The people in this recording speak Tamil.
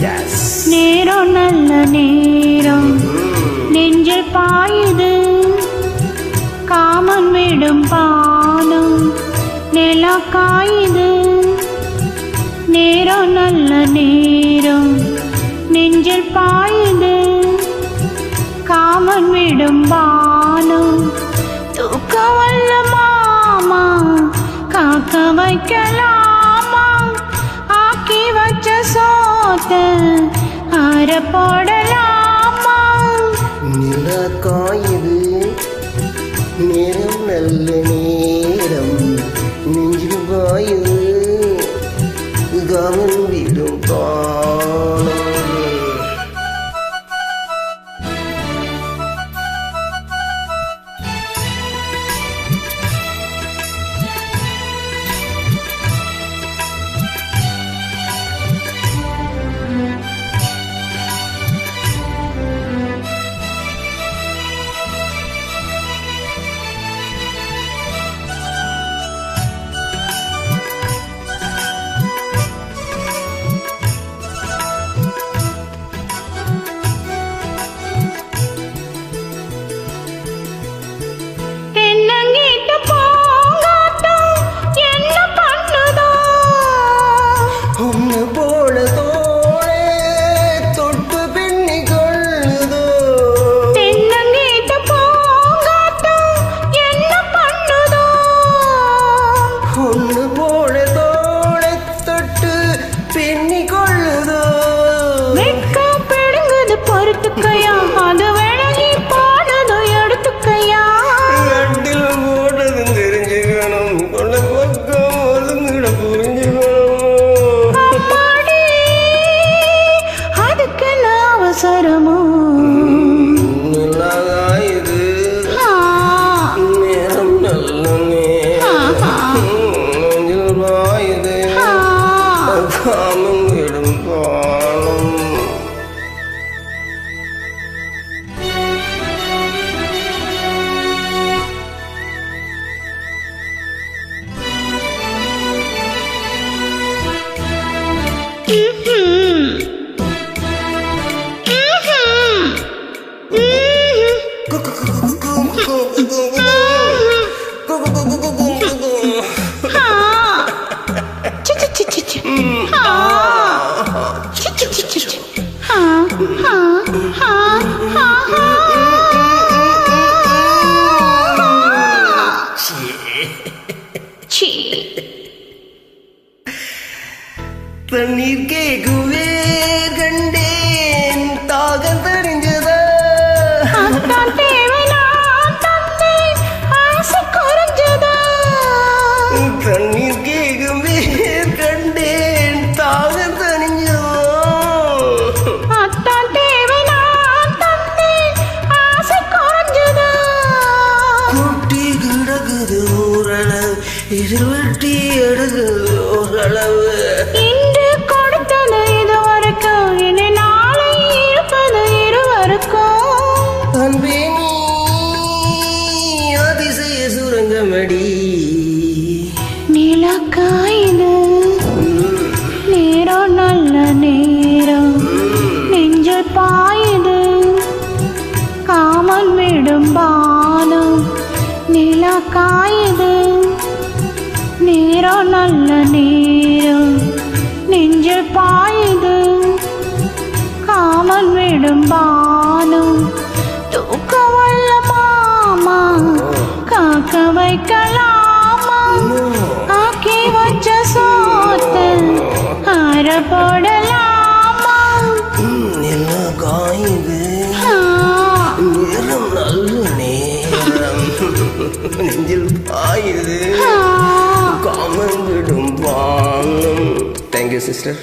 எஸ் நேரம் நல்ல நேரம். நெஞ்சில் பாயுது. காமன் விடும் பானம். நிலா காயுது நேரம் நல்ல நேரம். நெஞ்சில் பாயுது. காமன் விடும் பானம். தூக்க வல்ல மாமா காக்க வைக்கலாமா. சோத்த ஆற போடலாமா நிலா காயுது நேரம் நல்ல 在的梦。தண்ணீர் கேக்குவே கண்டேன் தாகம் தெரிஞ்சதா? தண்ணீர் கேக்குவே கண்டேன் தாகம் தெரிஞ்சதா? குட்டி கிடக்குது ஓரளவு இதில் வெட்டி எடுக்குது ஓரளவு. சுரங்கமடி நிலக்காயுது நேரம் நல்ல நேரம். நெஞ்சில் பாயுது காமல் விடும் பானம் நிலக்காயுது நேரம் நல்ல நேரம். நெஞ்சில் பாயுது காமல் விடும் பானம் வைக்கலாமா? ஆக்கி வச்ச சோத்து ஆற போடலாமா? நிலா காயுது நேரம் நல்ல நேரம். நெஞ்சில் பாயுது விடும் வானம் தேங்க்யூ சிஸ்டர்